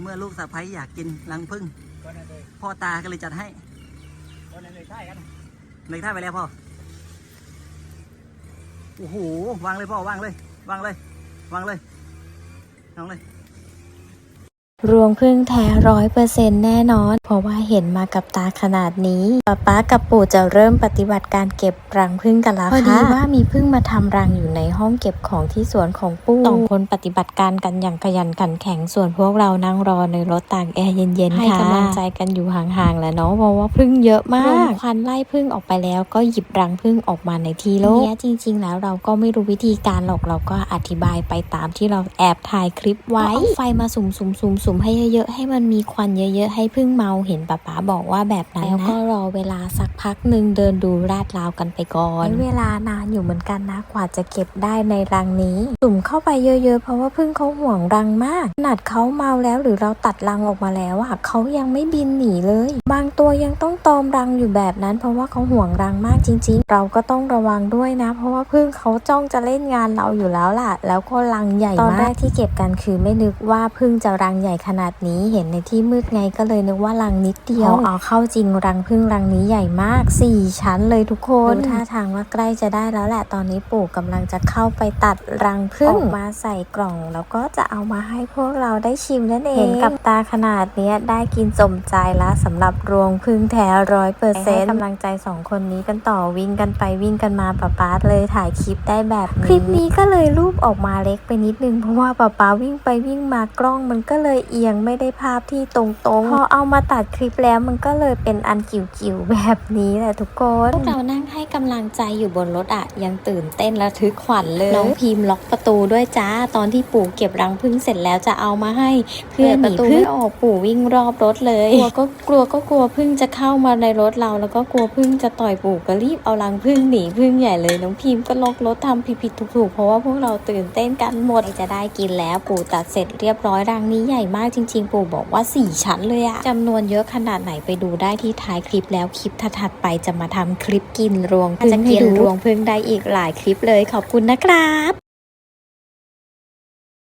เมื่อลูกสะใภ้อยากกินรังผึ้งก็นั่นเลยพ่อตาก็เลยจัดให้ก็นั่นเลยใช่กันเลยท่าไปแล้วพ่อ โอ้โห วางเลยพ่อ วางเลย วางเลย วางเลยน้องเลย รวงพึ่งแท้ร้อยเปอร์เซ็นแน่นอน เพราะว่าเห็นมากับตาขนาดนี้ป๊าป๊ากับปู่จะเริ่มปฏิบัติการเก็บรังพึ่งกันแล้วค่ะพอดีว่ามีพึ่งมาทำรังอยู่ในห้องเก็บของที่สวนของปู่สองคนปฏิบัติการกันอย่างขยันขันแข็งส่วนพวกเรานั่งรอในรถตากแอร์เย็นๆให้กำลังใจกันอยู่ห่างๆแหละเนาะเพราะว่าพึ่งเยอะมากควันไล่พึ่งออกไปแล้ว ก็หยิบรังพึ่งออกมาในที่โล่งเนี้ยจริง ๆ แล้วเราก็ไม่รู้วิธีการหรอกเราก็อธิบายไปตามที่เราแอบถ่ายคลิปไว้เอาไฟมาสุ่มๆๆๆให้เยอะๆ ให้มันมีควันเยอะๆ ให้พึ่งเมาเห็นป๊าป๊าบอกว่าแบบนั้นนะแล้วก็รอเวลาสักพักหนึ่งเดินดูลาดราวกันไปก่อนใช้เวลานานอยู่เหมือนกันนะกว่าจะเก็บได้ในรังนี้ สุ่มเข้าไปเยอะๆ เพราะว่าพึ่งเขาห่วงรังมากขนาดเขาเมาแล้วหรือเราตัดรังออกมาแล้วอะเขายังไม่บินหนีเลย บางตัวยังต้องตอมรังอยู่แบบนั้น เพราะว่าเขาห่วงรังมากจริง ๆ เราก็ต้องระวังด้วยนะ เพราะว่าพึ่งเขาจ้องจะเล่นงานเราอยู่แล้วล่ะ แล้วก็รังใหญ่มากตอนแรกที่เก็บกันคือไม่นึกว่าพึ่งจะรังใหญ่ขนาดนี้เห็นในที่มืดไงก็เลยนึกว่ารังนิดเดียวพอเอาเข้าจริงรังพึ่งรังนี้ใหญ่มากสี่ชั้นเลยทุกคนดูท่าทางว่าใกล้จะได้แล้วแหละตอนนี้ปู่กำลังจะเข้าไปตัดรังพึ่งออกมาใส่กล่อง แล้วก็จะเอามาให้พวกเราได้ชิมนั่นเองเห็นกับตาขนาดเนี้ยได้กินสมใจแล้วสำหรับรวงพึ่งแท้ร้อยเปอร์เซ็นต์กำลังใจสองคนนี้กันต่อวิ่งกันไปวิ่งกันมาป๊าป๊าเลยถ่ายคลิปได้แบบนี้คลิปนี้ก็เลยรูปออกมาเล็กไปนิดนึงเพราะว่าป๊าป๊าวิ่งไปวิ่งมากล้องมันก็เลยเอียงไม่ได้ภาพที่ตรงๆ พอเอามาตัดคลิปแล้วมันก็เลยเป็นอันจิ๋วๆแบบนี้แหละทุกคนพวกเรานั่งให้กำลังใจอยู่บนรถอะยังตื่นเต้นระทึกขวัญเลยน้องพิมพ์ล็อกประตูด้วยจ้า ตอนที่ปู่เก็บรังพึ่งเสร็จแล้วจะเอามาให้เพื่อนหนีพึ่งออกปู่วิ่งรอบรถเลยกลัวก็กลัวก็กลัวพึ่งจะเข้ามาในรถเรา แล้วก็กลัวพึ่งจะต่อยปู่ก็รีบเอารังพึ่งหนีพึ่งใหญ่เลยน้องพิมพ์ก็ล็อกรถทำผิดๆถูกๆเพราะว่าพวกเราตื่นเต้นกันหมดจะได้กินแล้วปู่ตัดเสร็จเรียบร้อยรังนี้ใหญ่มากจริง ๆ ปู่บอกว่าสี่ชั้นเลยอะจำนวนเยอะขนาดไหนไปดูได้ที่ท้ายคลิปแล้วคลิปถัดๆไปจะมาทำคลิปกินรวงพึ่งจะกินรวงพึ่งได้อีกหลายคลิปเลยขอบคุณนะครับ